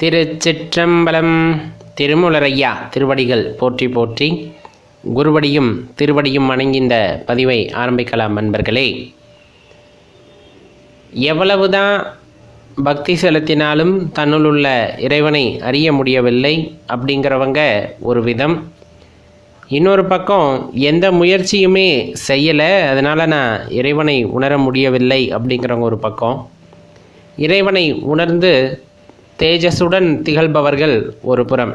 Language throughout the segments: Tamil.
திருச்சிற்றம்பலம் திருமுலரையா திருவடிகள் போற்றி போற்றி குருவடியும் திருவடியும் வணங்கின்ற பதிவை ஆரம்பிக்கலாம் நண்பர்களே எவ்வளவுதான் பக்தி செலுத்தினாலும் தன்னுள் உள்ள இறைவனை அறிய முடியவில்லை அப்படிங்கிறவங்க ஒரு விதம். இன்னொரு பக்கம் எந்த முயற்சியுமே செய்யலை அதனால் நான் இறைவனை உணர முடியவில்லை அப்படிங்கிறவங்க ஒரு பக்கம். இறைவனை உணர்ந்து தேஜஸுடன் திகழ்பவர்கள் ஒரு புறம்.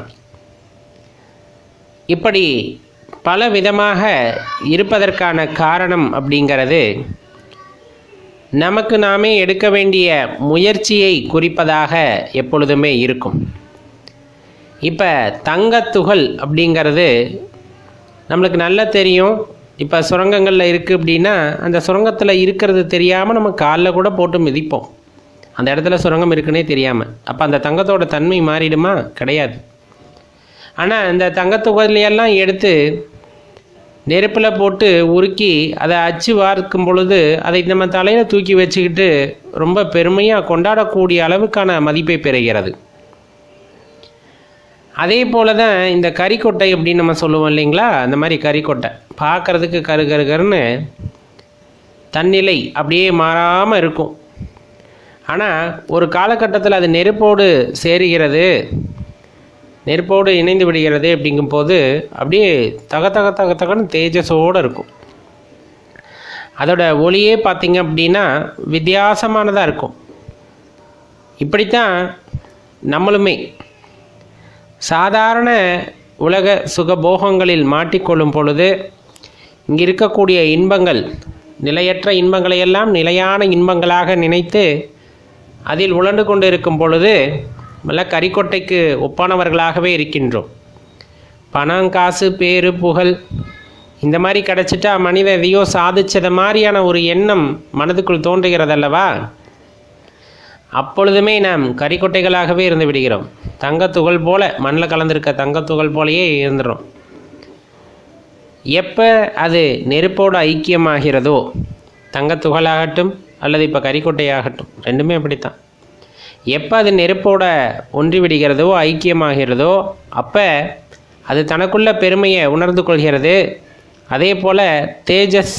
இப்படி பல விதமாக இருப்பதற்கான காரணம் அப்படிங்கிறது நமக்கு நாமே எடுக்க வேண்டிய முயற்சியை குறிப்பதாக எப்பொழுதுமே இருக்கும். இப்போ தங்கத்துகள் அப்படிங்கிறது நம்மளுக்கு நல்லா தெரியும். இப்போ சுரங்கங்களில் இருக்குது அப்படின்னா அந்த சுரங்கத்தில் இருக்கிறது தெரியாமல் நம்ம காலில் கூட போட்டு மிதிப்போம். அந்த இடத்துல சுரங்கம் இருக்குன்னே தெரியாமல் அப்போ அந்த தங்கத்தோட தன்மை மாறிடுமா? கிடையாது. ஆனால் இந்த தங்கத்துகளையெல்லாம் எடுத்து நெருப்பில் போட்டு உருக்கி அதை அச்சு வார்க்கும் பொழுது அதை நம்ம தலையில் தூக்கி வச்சுக்கிட்டு ரொம்ப பெருமையாக கொண்டாடக்கூடிய அளவுக்கான மதிப்பை பெறுகிறது. அதே போல தான் இந்த கறிக்கொட்டை அப்படின்னு நம்ம சொல்லுவோம் இல்லைங்களா? அந்த மாதிரி கறிக்கொட்டை பார்க்குறதுக்கு கரு கரு கருன்னு தன்னிலை அப்படியே மாறாமல் இருக்கும். ஆனால் ஒரு காலகட்டத்தில் அது நெருப்போடு சேருகிறது. நெருப்போடு இணைந்து விடுகிறது அப்படிங்கும்போது அப்படியே தக தக தக தகன்னு தேஜஸோடு இருக்கும். அதோட ஒளியே பார்த்திங்க அப்படின்னா வித்தியாசமானதாக இருக்கும். இப்படித்தான் நம்மளுமே சாதாரண உலக சுகபோகங்களில் மாட்டிக்கொள்ளும் பொழுது இங்கே இருக்கக்கூடிய இன்பங்கள் நிலையற்ற இன்பங்களையெல்லாம் நிலையான இன்பங்களாக நினைத்து அதில் உழண்டு கொண்டு இருக்கும் பொழுது நல்ல கறிக்கொட்டைக்கு ஒப்பானவர்களாகவே இருக்கின்றோம். பணம் காசு பேரு புகழ் இந்த மாதிரி கிடச்சிட்டா மனிதன் எதையோ சாதிச்சத மாதிரியான ஒரு எண்ணம் மனதுக்குள் தோன்றுகிறதல்லவா? அப்பொழுதுமே நாம் கறிக்கொட்டைகளாகவே இருந்து விடுகிறோம். தங்கத்துகள் போல மண்ணில் கலந்திருக்க தங்கத்துகள் போலயே இருந்துடும் எப்போ அது நெருப்போடு ஐக்கியமாகிறதோ தங்கத்துகளாகட்டும் அல்லது இப்போ கறிக்கொட்டையாகட்டும். ரெண்டுமே அப்படித்தான். எப்போ அது நெருப்போட ஒன்றி விடுகிறதோ ஐக்கியமாகிறதோ அப்போ அது தனக்குள்ள பெருமையை உணர்ந்து கொள்கிறது. அதே போல் தேஜஸ்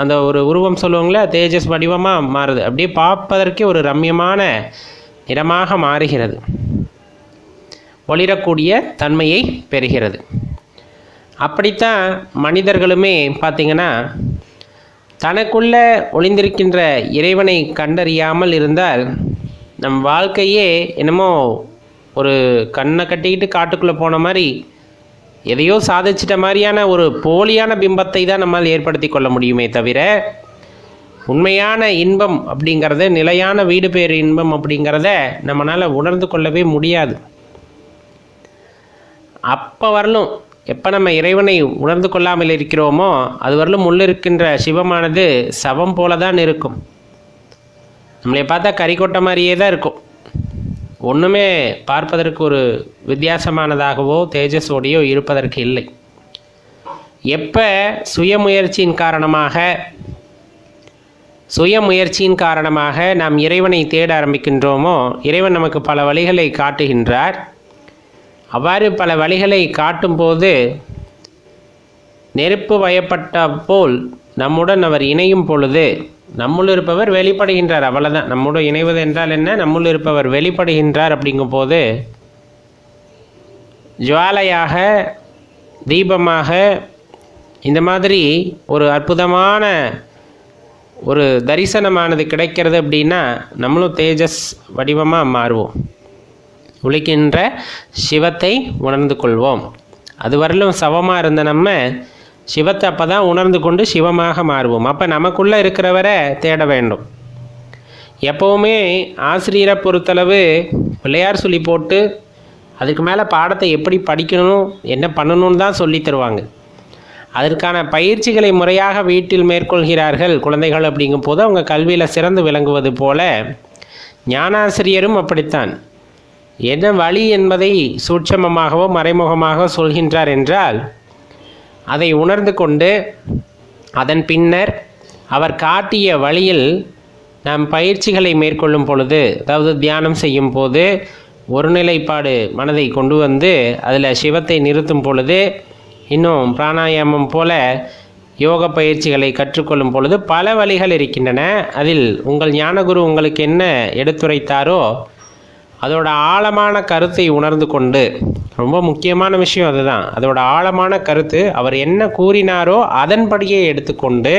அந்த ஒரு உருவம் சொல்லுவாங்களே தேஜஸ் வடிவமாக மாறுது. அப்படியே பார்ப்பதற்கே ஒரு ரம்யமான நிறமாக மாறுகிறது. ஒளிரக்கூடிய தன்மையை பெறுகிறது. அப்படித்தான் மனிதர்களுமே பார்த்திங்கன்னா தனக்குள்ள ஒளிந்திருக்கின்ற இறைவனை கண்டறியாமல் இருந்தால் நம் வாழ்க்கையே என்னமோ ஒரு கண்ணை கட்டிக்கிட்டு காட்டுக்குள்ளே போன மாதிரி எதையோ சாதிச்சிட்ட மாதிரியான ஒரு போலியான பிம்பத்தை தான் நம்மால் ஏற்படுத்தி கொள்ள முடியுமே தவிர உண்மையான இன்பம் அப்படிங்கிறது நிலையான வீடு பேர் இன்பம் அப்படிங்கிறத நம்மளால் உணர்ந்து கொள்ளவே முடியாது. அப்போ வரலும் எப்போ நம்ம இறைவனை உணர்ந்து கொள்ளாமல் இருக்கிறோமோ அதுவரையிலும் உள்ளிருக்கின்ற சிவமானது சவம் போல தான் இருக்கும். நம்மளை பார்த்தா கறிக்கொட்டை மாதிரியே தான் இருக்கும். ஒன்றுமே பார்ப்பதற்கு ஒரு வித்தியாசமானதாகவோ தேஜஸோடையோ இருப்பதற்கு இல்லை. எப்போ சுயமுயற்சியின் காரணமாக சுயமுயற்சியின் காரணமாக நாம் இறைவனை தேட ஆரம்பிக்கின்றோமோ இறைவன் நமக்கு பல வழிகளை காட்டுகின்றார். அவ்வாறு பல வழிகளை காட்டும்போது நெருப்பு வயப்பட்ட போல் நம்முடன் அவர் இணையும் பொழுது நம்முள் இருப்பவர் வெளிப்படுகின்றார். அவ்வளோதான் நம்முடன் இணைவது என்றால் என்ன? நம்முள் இருப்பவர் வெளிப்படுகின்றார் அப்படிங்கும்போது ஜுவாலையாக தீபமாக இந்த மாதிரி ஒரு அற்புதமான ஒரு தரிசனமானது கிடைக்கிறது அப்படின்னா நம்மளும் தேஜஸ் வடிவமாக மாறுவோம். உழைக்கின்ற சிவத்தை உணர்ந்து கொள்வோம். அதுவரையிலும் சவமாக இருந்த நம்ம சிவத்தை அப்போ தான் உணர்ந்து கொண்டு சிவமாக மாறுவோம். அப்போ நமக்குள்ளே இருக்கிறவரை தேட வேண்டும். எப்போவுமே ஆசிரியரை பொறுத்தளவு பிள்ளையார் சொல்லி போட்டு அதுக்கு மேலே பாடத்தை எப்படி படிக்கணும் என்ன பண்ணணும்னு தான் சொல்லி தருவாங்க. அதற்கான பயிற்சிகளை முறையாக வீட்டில் மேற்கொள்கிறார்கள் குழந்தைகள் அப்படிங்கும் போது அவங்க கல்வியில் சிறந்து விளங்குவது போல ஞானாசிரியரும் அப்படித்தான். என்ன வழி என்பதை சூட்சமமாகவோ மறைமுகமாக சொல்கின்றார் என்றால் அதை உணர்ந்து கொண்டு அதன் பின்னர் அவர் காட்டிய வழியில் நாம் பயிற்சிகளை மேற்கொள்ளும் பொழுது அதாவது தியானம் செய்யும் போது ஒருநிலைப்பாடு மனதை கொண்டு வந்து அதில் சிவத்தை நிறுத்தும் பொழுது இன்னும் பிராணாயாமம் போல யோக பயிற்சிகளை கற்றுக்கொள்ளும் பொழுது பல வழிகள் இருக்கின்றன. அதில் உங்கள் ஞானகுரு உங்களுக்கு என்ன எடுத்துரைத்தாரோ அதோட ஆழமான கருத்தை உணர்ந்து கொண்டு ரொம்ப முக்கியமான விஷயம் அதுதான். அதோட ஆழமான கருத்து அவர் என்ன கூறினாரோ அதன்படியே எடுத்துக்கொண்டு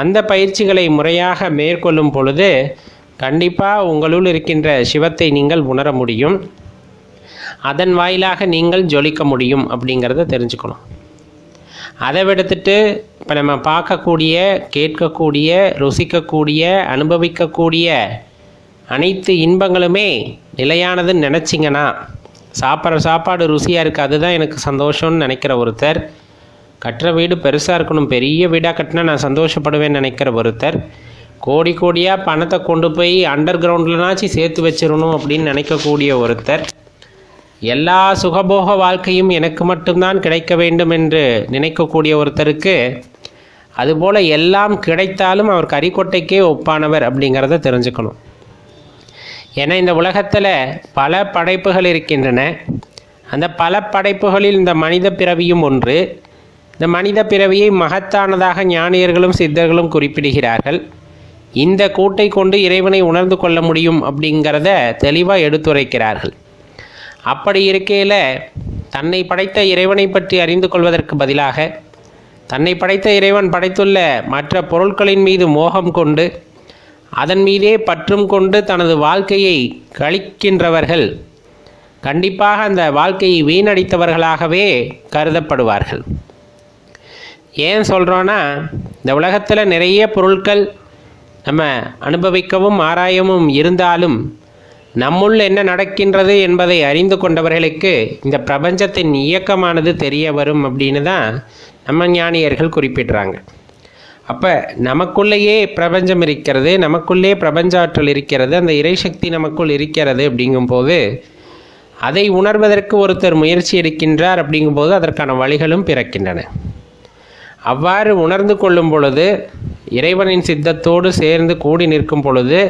அந்த பயிற்சிகளை முறையாக மேற்கொள்ளும் பொழுது கண்டிப்பாக உங்களுள் இருக்கின்ற சிவத்தை நீங்கள் உணர முடியும். அதன் வாயிலாக நீங்கள் ஜொலிக்க முடியும் அப்படிங்கிறத தெரிஞ்சுக்கணும். அதை விடுத்துட்டு இப்போ நம்ம பார்க்கக்கூடிய கேட்கக்கூடிய ருசிக்கக்கூடிய அனுபவிக்கக்கூடிய அனைத்து இன்பங்களுமே நிலையானதுன்னு நினச்சிங்கன்னா சாப்பிட்ற சாப்பாடு ருசியாக இருக்குது அதுதான் எனக்கு சந்தோஷம்னு நினைக்கிற ஒருத்தர். கட்டுற வீடு பெருசாக இருக்கணும் பெரிய வீடாக கட்டினா நான் சந்தோஷப்படுவேன்னு நினைக்கிற ஒருத்தர். கோடி கோடியாக பணத்தை கொண்டு போய் அண்டர் கிரவுண்ட்லனாச்சும் சேர்த்து வச்சிடணும் அப்படின்னு நினைக்கக்கூடிய ஒருத்தர். எல்லா சுகபோக வாழ்க்கையும் எனக்கு மட்டும்தான் கிடைக்க வேண்டும் என்று நினைக்கக்கூடிய ஒருத்தருக்கு அதுபோல் எல்லாம் கிடைத்தாலும் அவர் கறிக்கொட்டைக்கே ஒப்பானவர் அப்படிங்கிறத தெரிஞ்சுக்கணும். ஏன்னா இந்த உலகத்தில் பல படைப்புகள் இருக்கின்றன. அந்த பல படைப்புகளில் இந்த மனித பிறவியும் ஒன்று. இந்த மனித பிறவியை மகத்தானதாக ஞானியர்களும் சித்தர்களும் குறிப்பிடுகிறார்கள். இந்த கூட்டை கொண்டு இறைவனை உணர்ந்து கொள்ள முடியும் அப்படிங்கிறத தெளிவாக எடுத்துரைக்கிறார்கள். அப்படி இருக்கையில் தன்னை படைத்த இறைவனை பற்றி அறிந்து கொள்வதற்கு பதிலாக தன்னை படைத்த இறைவன் படைத்துள்ள மற்ற பொருட்களின் மீது மோகம் கொண்டு அதன் மீதே பற்றும் கொண்டு தனது வாழ்க்கையை கழிக்கின்றவர்கள். கண்டிப்பாக அந்த வாழ்க்கையை வீணடித்தவர்களாகவே கருதப்படுவார்கள். ஏன் சொல்கிறோன்னா இந்த உலகத்தில் நிறைய பொருட்கள் நம்ம அனுபவிக்கவும் ஆராயவும் இருந்தாலும் நம்முள் என்ன நடக்கின்றது என்பதை அறிந்து கொண்டவர்களுக்கு இந்த பிரபஞ்சத்தின் இயக்கமானது தெரிய வரும் அப்படின்னு தான் நம்ம ஞானியர்கள் குறிப்பிடுறாங்க. அப்போ நமக்குள்ளேயே பிரபஞ்சம் இருக்கிறது நமக்குள்ளே பிரபஞ்ச ஆற்றல் இருக்கிறது அந்த இறைசக்தி நமக்குள் இருக்கிறது அப்படிங்கும்போது அதை உணர்வதற்கு ஒருத்தர் முயற்சி எடுக்கின்றார் அப்படிங்கும்போது அதற்கான வழிகளும் பிறக்கின்றன. அவ்வாறு உணர்ந்து கொள்ளும் பொழுது இறைவனின் சித்தத்தோடு சேர்ந்து கூடி நிற்கும் பொழுது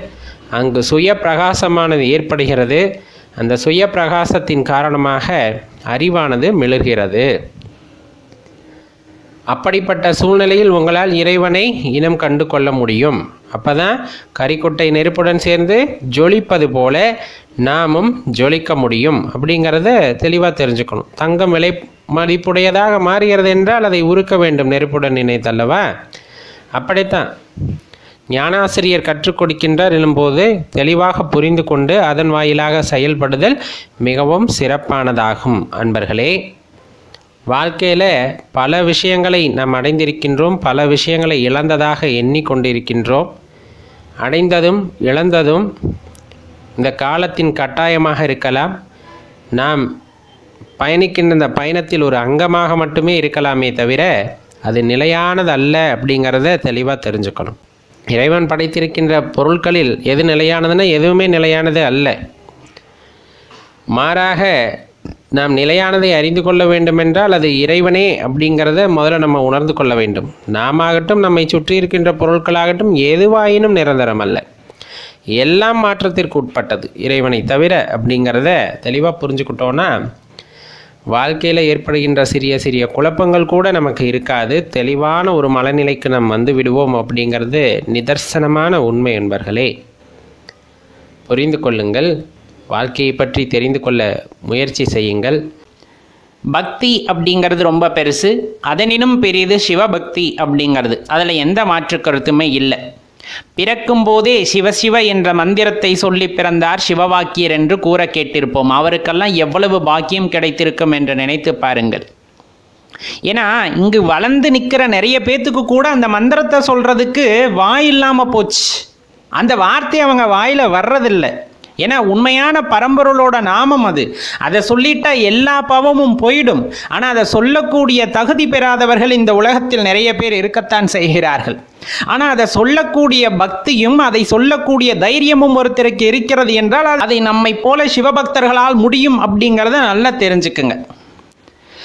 அங்கு சுய பிரகாசமானது ஏற்படுகிறது. அந்த சுய பிரகாசத்தின் காரணமாக அறிவானது மிளர்கிறது. அப்படிப்பட்ட சூழ்நிலையில் உங்களால் இறைவனை இனம் கண்டு கொள்ள முடியும். அப்போ தான் கரிக்குட்டை நெருப்புடன் சேர்ந்து ஜொலிப்பது போல நாமும் ஜொலிக்க முடியும். அப்படிங்கிறத தெளிவாக தெரிஞ்சுக்கணும். தங்கம் விலை மதிப்புடையதாக மாறுகிறது என்றால் அதை உருக்க வேண்டும் நெருப்புடன் நினைத்தல்லவா? அப்படித்தான். ஞானாசிரியர் கற்றுக் கொடுக்கின்றார் எனும்போது தெளிவாக புரிந்து கொண்டு அதன் வாயிலாக செயல்படுதல் மிகவும் சிறப்பானதாகும். அன்பர்களே வாழ்க்கையில் பல விஷயங்களை நாம் அடைந்திருக்கின்றோம் பல விஷயங்களை இழந்ததாக எண்ணிக்கொண்டிருக்கின்றோம். அடைந்ததும் இழந்ததும் இந்த காலத்தின் கட்டாயமாக இருக்கலாம். நாம் பயணிக்கின்ற இந்த பயணத்தில் ஒரு அங்கமாக மட்டுமே இருக்கலாமே தவிர அது நிலையானது அல்ல அப்படிங்கிறத தெளிவாக தெரிஞ்சுக்கணும். இறைவன் படைத்திருக்கின்ற பொருட்களில் எது நிலையானதுன்னா எதுவுமே நிலையானது அல்ல. மாறாக நாம் நிலையானதை அறிந்து கொள்ள வேண்டுமென்றால் அது இறைவனே அப்படிங்கிறத முதல்ல நம்ம உணர்ந்து கொள்ள வேண்டும். நாமாகட்டும் நம்மை சுற்றி இருக்கின்ற பொருட்களாகட்டும் எதுவாயினும் நிரந்தரம் அல்ல. எல்லாம் மாற்றத்திற்கு உட்பட்டது இறைவனை தவிர அப்படிங்கிறத தெளிவாக புரிஞ்சுக்கிட்டோன்னா வாழ்க்கையில் ஏற்படுகின்ற சிறிய சிறிய குழப்பங்கள் கூட நமக்கு இருக்காது. தெளிவான ஒரு மனநிலைக்கு நாம் வந்து விடுவோம் அப்படிங்கிறது நிதர்சனமான உண்மை என்பர்களே. புரிந்து கொள்ளுங்கள். வாழ்க்கையை பற்றி தெரிந்து கொள்ள முயற்சி செய்யுங்கள். பக்தி அப்படிங்கிறது ரொம்ப பெருசு. அதனினும் பெரியது சிவபக்தி அப்படிங்கிறது. அதில் எந்த மாற்று கருத்துமே இல்லை. பிறக்கும் போதே சிவசிவ என்ற மந்திரத்தை சொல்லி பிறந்தார் சிவவாக்கியர் என்று கூற கேட்டிருப்போம். அவருக்கெல்லாம் எவ்வளவு பாக்கியம் கிடைத்திருக்கும் என்று நினைத்து பாருங்கள். ஏன்னா இங்கு வளர்ந்து நிற்கிற நிறைய பேத்துக்கு கூட அந்த மந்திரத்தை சொல்றதுக்கு வாய் இல்லாமல் போச்சு. அந்த வார்த்தை அவங்க வாயில் வர்றதில்லை. ஏன்னா உண்மையான பரம்பொருளோட நாமம் அது. அதை சொல்லிட்டா எல்லா பாவமும் போயிடும். ஆனால் அதை சொல்லக்கூடிய தகுதி பெறாதவர்கள் இந்த உலகத்தில் நிறைய பேர் இருக்கத்தான் செய்கிறார்கள். ஆனால் அதை சொல்லக்கூடிய பக்தியும் அதை சொல்லக்கூடிய தைரியமும் ஒருத்தருக்கு இருக்கிறது என்றால் அதை நம்மை போல சிவபக்தர்களால் முடியும் அப்படிங்கிறத நல்லா தெரிஞ்சுக்குங்க.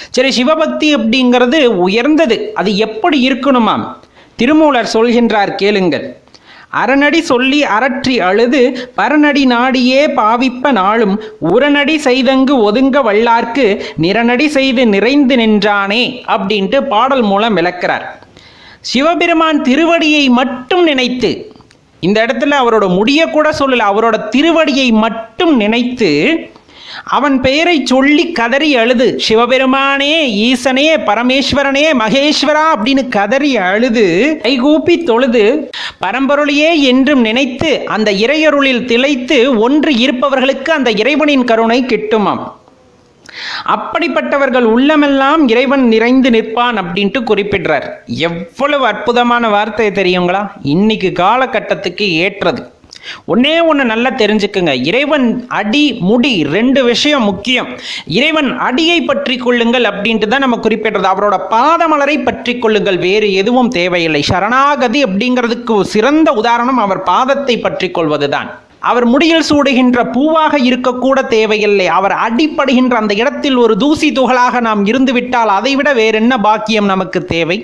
சரி சிவபக்தி அப்படிங்கிறது உயர்ந்தது. அது எப்படி இருக்கணுமாம்? திருமூலர் சொல்கின்றார் கேளுங்கள். அரணடி சொல்லி அரற்றி அழுது பரநடி நாடியே பாவிப்ப நாளும் உரநடி செய்தங்கு ஒதுங்க வல்லார்க்கு நிறநடி செய்து நிறைந்து நின்றானே அப்படின்ட்டு பாடல் மூலம் விளக்கிறார். சிவபெருமான் திருவடியை மட்டும் நினைத்து இந்த இடத்துல அவரோட முடிய கூட சொல்லல அவரோட திருவடியை மட்டும் நினைத்து அவன் பெயரை சொல்லி கதறி அழுது சிவபெருமானே ஈசனே பரமேஸ்வரனே மகேஸ்வரா அப்படின்னு கதறி அழுது கைகூப்பி தொழுது பரம்பொருளையே என்றும் நினைத்து அந்த இறையருளில் திளைத்து ஒன்று இருப்பவர்களுக்கு அந்த இறைவனின் கருணை கிட்டுமாம். அப்படிப்பட்டவர்கள் உள்ளமெல்லாம் இறைவன் நிறைந்து நிற்பான் அப்படின்ட்டு குறிப்பிடுறார். எவ்வளவு அற்புதமான வார்த்தை தெரியுங்களா? இன்னைக்கு காலகட்டத்துக்கு ஏற்றது. ஒன்னே ஒன்று நல்லா தெரிஞ்சுக்குங்க. இறைவன் அடி முடி ரெண்டு விஷயம் முக்கியம். இறைவன் அடியை பற்றி கொள்ளுங்கள் அப்படின்ட்டு தான் நம்ம குறிப்பிடுறது. அவரோட பாதமலரை பற்றி கொள்ளுங்கள். வேறு எதுவும் தேவையில்லை. சரணாகதி அப்படிங்கிறதுக்கு சிறந்த உதாரணம் அவர் பாதத்தை பற்றி கொள்வதுதான். அவர் முடியில் சூடுகின்ற பூவாக இருக்கக்கூட தேவையில்லை. அவர் அடிப்படுகின்ற அந்த இடத்தில் ஒரு தூசி துகளாக நாம் இருந்துவிட்டால் அதைவிட வேறென்ன பாக்கியம் நமக்கு தேவை?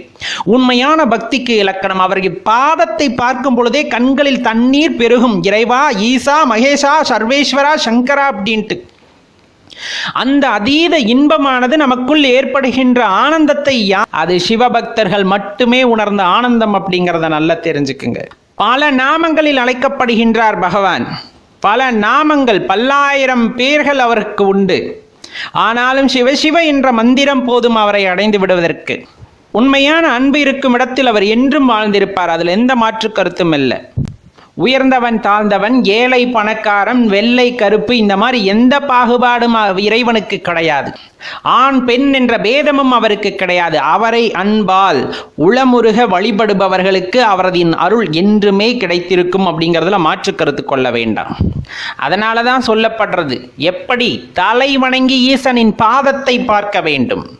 உண்மையான பக்திக்கு இலக்கணம். அவர்கள் பாதத்தை பார்க்கும் பொழுதே கண்களில் தண்ணீர் பெருகும். இறைவா ஈசா மகேஷா சர்வேஸ்வரா சங்கரா அப்படின்ட்டு. அந்த அதீத இன்பமானது நமக்குள் ஏற்படுகின்ற ஆனந்தத்தை யா அது சிவபக்தர்கள் மட்டுமே உணர்ந்த ஆனந்தம் அப்படிங்கிறத நல்லா தெரிஞ்சுக்குங்க. பல நாமங்களில் அழைக்கப்படுகின்றார் பகவான். பல நாமங்கள் பல்லாயிரம் பேர்கள் அவருக்கு உண்டு. ஆனாலும் சிவசிவ என்ற மந்திரம் போதும் அவரை அடைந்து விடுவதற்கு. உண்மையான அன்பு இருக்கும் இடத்தில் அவர் என்றும் வாழ்ந்திருப்பார். அதில் எந்த மாற்று கருத்தும் இல்லை. உயர்ந்தவன் தாழ்ந்தவன் ஏழை பணக்காரன் வெள்ளை கருப்பு இந்த மாதிரி எந்த பாகுபாடும் இறைவனுக்கு கிடையாது. ஆண் பெண் என்ற பேதமும் அவருக்கு கிடையாது. அவரை அன்பால் உளமுருக வழிபடுபவர்களுக்கு அவரதின் அருள் என்றுமே கிடைத்திருக்கும் அப்படிங்கிறதுல மாற்று கருத்து கொள்ள வேண்டாம். அதனால தான் சொல்லப்படுறது எப்படி? தலை வணங்கி ஈசனின் பாதத்தை பார்க்க வேண்டும்.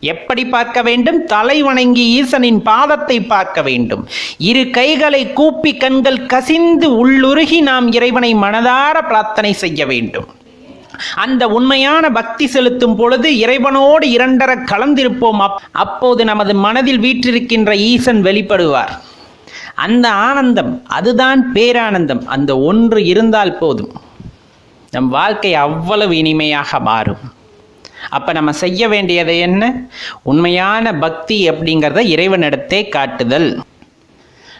எப்படி பார்க்க வேண்டும்? தலை வணங்கி ஈசனின் பாதத்தை பார்க்க வேண்டும். இரு கைகளை கூப்பி கண்கள் கசிந்து உள்ளுருகி நாம் இறைவனை மனதார பிரார்த்தனை செய்ய வேண்டும். அந்த உண்மையான பக்தி செலுத்தும் பொழுது இறைவனோடு இரண்டர கலந்திருப்போம். அப்- அப்போது நமது மனதில் வீற்றிருக்கின்ற ஈசன் வெளிப்படுவார். அந்த ஆனந்தம் அதுதான் பேரானந்தம். அந்த ஒன்று இருந்தால் போதும். நம் வாழ்க்கை அவ்வளவு இனிமையாக மாறும். அப்போ நம்ம செய்ய வேண்டியது என்ன? உண்மையான பக்தி அப்படிங்கிறத இறைவனிடத்தே காட்டுதல்.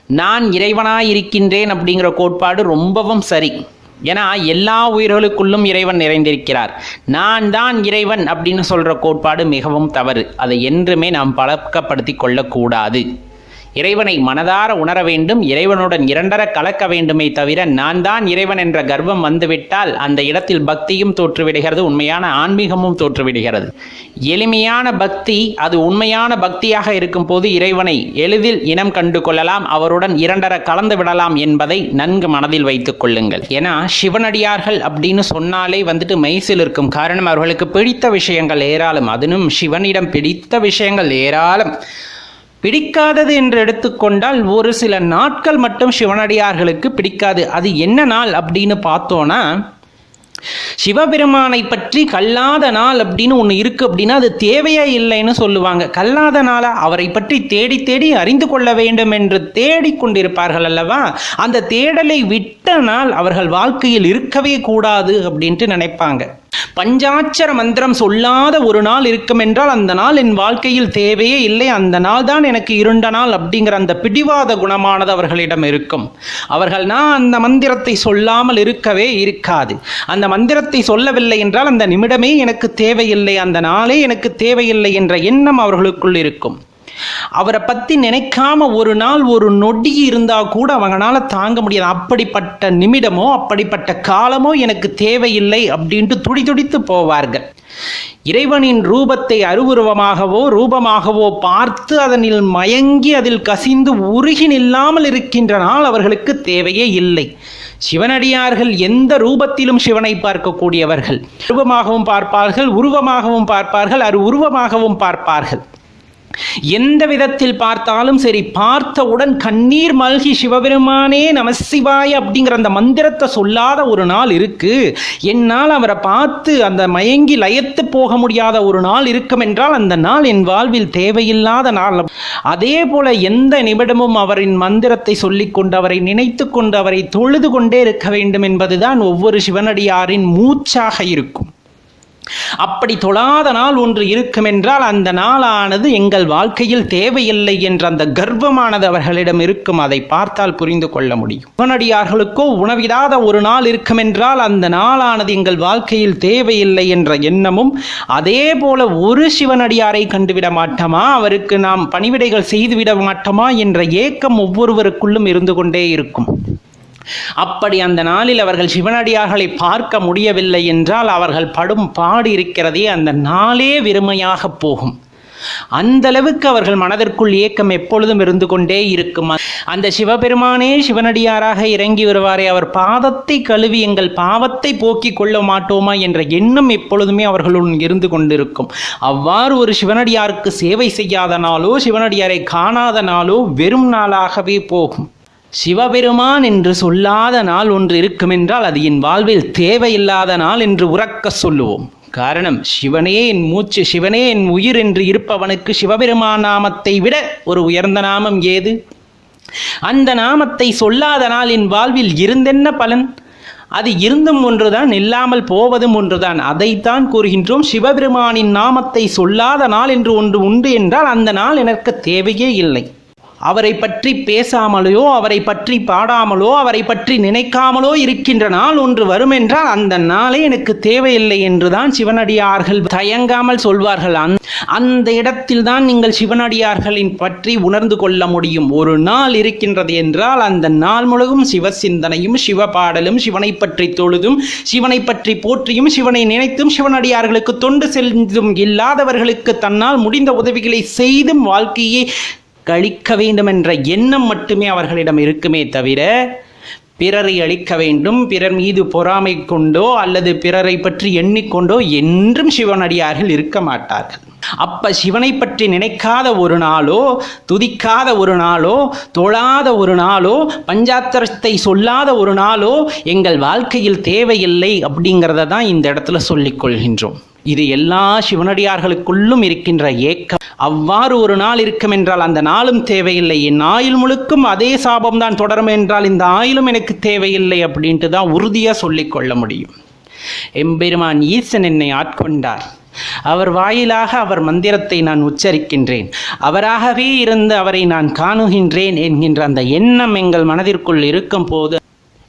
நான் இறைவனாய் இருக்கின்றேன் அப்படிங்கிற கோட்பாடு ரொம்பவும் சரி. ஏன்னா எல்லா உயிர்களுக்குள்ளும் இறைவன் நிறைந்திருக்கிறார். நான் தான் இறைவன் அப்படின்னு சொல்கிற கோட்பாடு மிகவும் தவறு. அதை என்றுமே நாம் பழக்கப்படுத்தி கொள்ளக்கூடாது. இறைவனை மனதார உணர வேண்டும் இறைவனுடன் இரண்டர கலக்க வேண்டுமே தவிர நான் தான் இறைவன் என்ற கர்வம் வந்துவிட்டால் அந்த இடத்தில் பக்தியும் தோற்றுவிடுகிறது உண்மையான ஆன்மீகமும் தோற்றுவிடுகிறது. எளிமையான பக்தி அது உண்மையான பக்தியாக இருக்கும் போது இறைவனை எளிதில் இனம் கண்டு கொள்ளலாம் அவருடன் இரண்டர கலந்து விடலாம் என்பதை நன்கு மனதில் வைத்துக் கொள்ளுங்கள். ஏன்னா சிவனடியார்கள் அப்படின்னு சொன்னாலே வந்துட்டு மெய்சில் இருக்கும். காரணம் அவர்களுக்கு பிடித்த விஷயங்கள் ஏராளம். அதனும் சிவனிடம் பிடித்த விஷயங்கள் ஏராளம். பிடிக்காதது என்று எடுத்துக்கொண்டால் ஒரு சில நாட்கள் மட்டும் சிவனடியார்களுக்கு பிடிக்காது. அது என்ன நாள் அப்படின்னு பார்த்தோன்னா சிவபெருமானை பற்றி கல்லாத நாள் அப்படின்னு ஒன்று இருக்கு அப்படின்னா அது தேவையே இல்லைன்னு சொல்லுவாங்க. கல்லாத நாளா அவரை பற்றி தேடி தேடி அறிந்து கொள்ள வேண்டும் என்று தேடிக்கொண்டிருப்பார்கள் அல்லவா? அந்த தேடலை விட்ட நாள் அவர்கள் வாழ்க்கையில் இருக்கவே கூடாது அப்படின்ட்டு நினைப்பாங்க. பஞ்சாட்சர மந்திரம் சொல்லாத ஒரு நாள் இருக்கும் என்றால் அந்த நாள் என் வாழ்க்கையில் தேவையே இல்லை. அந்த நாள் தான் எனக்கு இருண்ட நாள் அப்படிங்கிற அந்த பிடிவாத குணமானது அவர்களிடம் இருக்கும். அவர்கள் நான் அந்த மந்திரத்தை சொல்லாமல் இருக்கவே இருக்காது. அந்த மந்திரத்தை சொல்லவில்லை என்றால் அந்த நிமிடமே எனக்கு தேவையில்லை. அந்த நாளே எனக்கு தேவையில்லை என்ற எண்ணம் அவர்களுக்குள் இருக்கும். அவரை பத்தி நினைக்காம ஒரு நாள் ஒரு நொடி இருந்தா கூட அவங்களால தாங்க முடியாது. அப்படிப்பட்ட நிமிடமோ அப்படிப்பட்ட காலமோ எனக்கு தேவையில்லை அப்படின்ட்டு துடி துடித்து போவார்கள். இறைவனின் ரூபத்தை அருவுருவமாகவோ ரூபமாகவோ பார்த்து அதனில் மயங்கி அதில் கசிந்து உருகி நில்லாமல் இருக்கின்ற நாள் அவர்களுக்கு தேவையே இல்லை. சிவனடியார்கள் எந்த ரூபத்திலும் சிவனை பார்க்கக்கூடியவர்கள். ரூபமாகவும் பார்ப்பார்கள் உருவமாகவும் பார்ப்பார்கள் அரு உருவமாகவும் பார்ப்பார்கள். எந்த விதத்தில் பார்த்தாலும் சரி பார்த்தவுடன் கண்ணீர் மல்கி சிவபெருமானே நமசிவாய அப்படிங்கிற அந்த மந்திரத்தை சொல்லாத ஒரு நாள் இருக்கு. என்னால் அவரை பார்த்து அந்த மயங்கி லயத்து போக முடியாத ஒரு நாள் இருக்கும் என்றால் அந்த நாள் என் வாழ்வில் தேவையில்லாத நாள். அதே போல எந்த நிமிடமும் அவரின் மந்திரத்தை சொல்லிக்கொண்டு அவரை நினைத்து கொண்டு அவரை தொழுது கொண்டே இருக்க வேண்டும் என்பதுதான் ஒவ்வொரு சிவனடியாரின் மூச்சாக இருக்கும். அப்படி தொழாத நாள் ஒன்று இருக்கும் என்றால் அந்த நாளானது எங்கள் வாழ்க்கையில் தேவையில்லை என்ற அந்த கர்வமானது அவர்களிடம் இருக்கும் அதை பார்த்தால் புரிந்து கொள்ள முடியும். உடனடியார்களுக்கோ உணவிடாத ஒரு நாள் இருக்கும் என்றால் அந்த நாளானது எங்கள் வாழ்க்கையில் தேவையில்லை என்ற எண்ணமும் அதே போல ஒரு சிவனடியாரை கண்டுவிட மாட்டோமா? அவருக்கு நாம் பணிவிடைகள் செய்துவிட மாட்டோமா? என்ற ஏக்கம் ஒவ்வொருவருக்குள்ளும் இருந்து கொண்டே இருக்கும். அப்படி அந்த நாளில் அவர்கள் சிவனடியார்களை பார்க்க முடியவில்லை என்றால் அவர்கள் படும் பாடு இருக்கிறதே அந்த நாளே வெறுமையாக போகும். அந்த அளவுக்கு அவர்கள் மனதிற்குள் ஏக்கம் எப்பொழுதும் இருந்து கொண்டே இருக்கும். அந்த சிவபெருமானே சிவனடியாராக இறங்கி வருவாரே அவர் பாதத்தை கழுவி எங்கள் பாவத்தை போக்கிக் கொள்ள மாட்டோமா என்ற எண்ணம் எப்பொழுதுமே அவர்களுடன் இருந்து கொண்டிருக்கும். அவ்வாறு ஒரு சிவனடியாருக்கு சேவை செய்யாத நாளோ சிவனடியாரை காணாத நாளோ வெறும் நாளாகவே போகும். சிவபெருமான் என்று சொல்லாத நாள் ஒன்று இருக்குமென்றால் அது என் வாழ்வில் தேவையில்லாத நாள் என்று உறக்க சொல்லுவோம். காரணம் சிவனே என் மூச்சு சிவனே என் உயிர் என்று இருப்பவனுக்கு சிவபெருமான் நாமத்தை விட ஒரு உயர்ந்த நாமம் ஏது? அந்த நாமத்தை சொல்லாத நாள் என் வாழ்வில் இருந்தென்ன பலன்? அது இருந்தும் ஒன்றுதான் இல்லாமல் போவதும் ஒன்றுதான். அதைத்தான் கூறுகின்றோம் சிவபெருமானின் நாமத்தை சொல்லாத நாள் என்று ஒன்று உண்டு என்றால் அந்த நாள் எனக்கு தேவையே இல்லை. அவரை பற்றி பேசாமலோ அவரை பற்றி பாடாமலோ அவரை பற்றி நினைக்காமலோ இருக்கின்ற நாள் ஒன்று வரும் என்றால் அந்த நாளே எனக்கு தேவையில்லை என்றுதான் சிவனடியார்கள் தயங்காமல் சொல்வார்கள். அந் அந்த இடத்தில் தான் நீங்கள் சிவனடியார்களின் பற்றி உணர்ந்து கொள்ள முடியும். ஒரு நாள் இருக்கின்றது என்றால் அந்த நாள் முழுவதும் சிவ சிந்தனையும் சிவ பாடலும் சிவனை பற்றி தொழுதும் சிவனை பற்றி போற்றியும் சிவனை நினைத்தும் சிவனடியார்களுக்கு தொண்டு செல்லும் இல்லாதவர்களுக்கு தன்னால் முடிந்த உதவிகளை செய்தும் வாழ்க்கையை கழிக்க வேண்டும் என்ற எண்ணம் மட்டுமே அவர்களிடம் இருக்குமே தவிர பிறரை அழிக்க வேண்டும் பிறர் மீது பொறாமை கொண்டோ அல்லது பிறரை பற்றி எண்ணிக்கொண்டோ என்றும் சிவனடியார்கள் இருக்க மாட்டார்கள். அப்ப சிவனை பற்றி நினைக்காத ஒரு நாளோ துதிக்காத ஒரு நாளோ தொழாத ஒரு நாளோ பஞ்சாத்திரத்தை சொல்லாத ஒரு நாளோ எங்கள் வாழ்க்கையில் தேவையில்லை அப்படிங்கிறத தான் இந்த இடத்துல சொல்லிக் கொள்கின்றோம். இது எல்லா சிவனடியார்களுக்குள்ளும் இருக்கின்ற ஏக்கம். அவ்வாறு ஒரு நாள் இருக்கும் என்றால் அந்த நாளும் தேவையில்லை. என் ஆயுள் முழுக்கும் அதே சாபம் தான் தொடரும் என்றால் இந்த ஆயுளும் எனக்கு தேவையில்லை அப்படின்ட்டு தான் உறுதியாக சொல்லிக் கொள்ள முடியும். எம்பெருமான் ஈசன் என்னை ஆட்கொண்டார். அவர் வாயிலாக அவர் மந்திரத்தை நான் உச்சரிக்கின்றேன். அவராகவே இருந்து அவரை நான் காணுகின்றேன் என்கின்ற அந்த எண்ணம் எங்கள் மனதிற்குள் இருக்கும் போது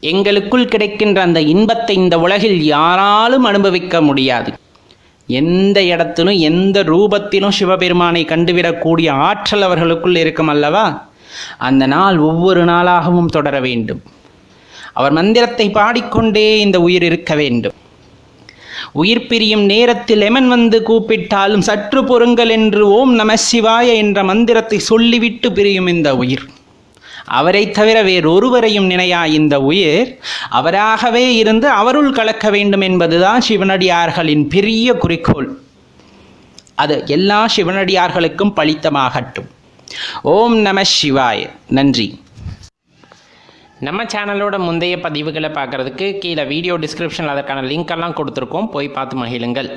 எங்களுக்குள் கிடைக்கின்ற அந்த இன்பத்தை இந்த உலகில் யாராலும் அனுபவிக்க முடியாது. எந்த இடத்திலும் எந்த ரூபத்திலும் சிவபெருமானை கண்டுவிடக்கூடிய ஆற்றல் அவர்களுக்குள் இருக்கும் அல்லவா? அந்த நாள் ஒவ்வொரு நாளாகவும் தொடர வேண்டும். அவர் மந்திரத்தை பாடிக்கொண்டே இந்த உயிர் இருக்க வேண்டும். உயிர் பிரியும் நேரத்தில் எமன் வந்து கூப்பிட்டாலும் சற்று பொறுங்கள் என்று ஓம் நம சிவாய என்ற மந்திரத்தை சொல்லிவிட்டு பிரியும் இந்த உயிர். அவரை தவிர வேறொருவரையும் நினையா இந்த உயிர்? அவராகவே இருந்து அவருள் கலக்க வேண்டும் என்பதுதான் சிவனடியார்களின் பெரிய குறிக்கோள். அது எல்லா சிவனடியார்களுக்கும் பளித்தமாகட்டும் ஓம் நம சிவாய. நன்றி. நம்ம சேனலோட முந்தைய பதிவுகளை பார்க்குறதுக்கு கீழே வீடியோ டிஸ்கிரிப்ஷனில் அதற்கான லிங்க் எல்லாம் கொடுத்துருக்கோம். போய் பார்த்து மகிழுங்கள்.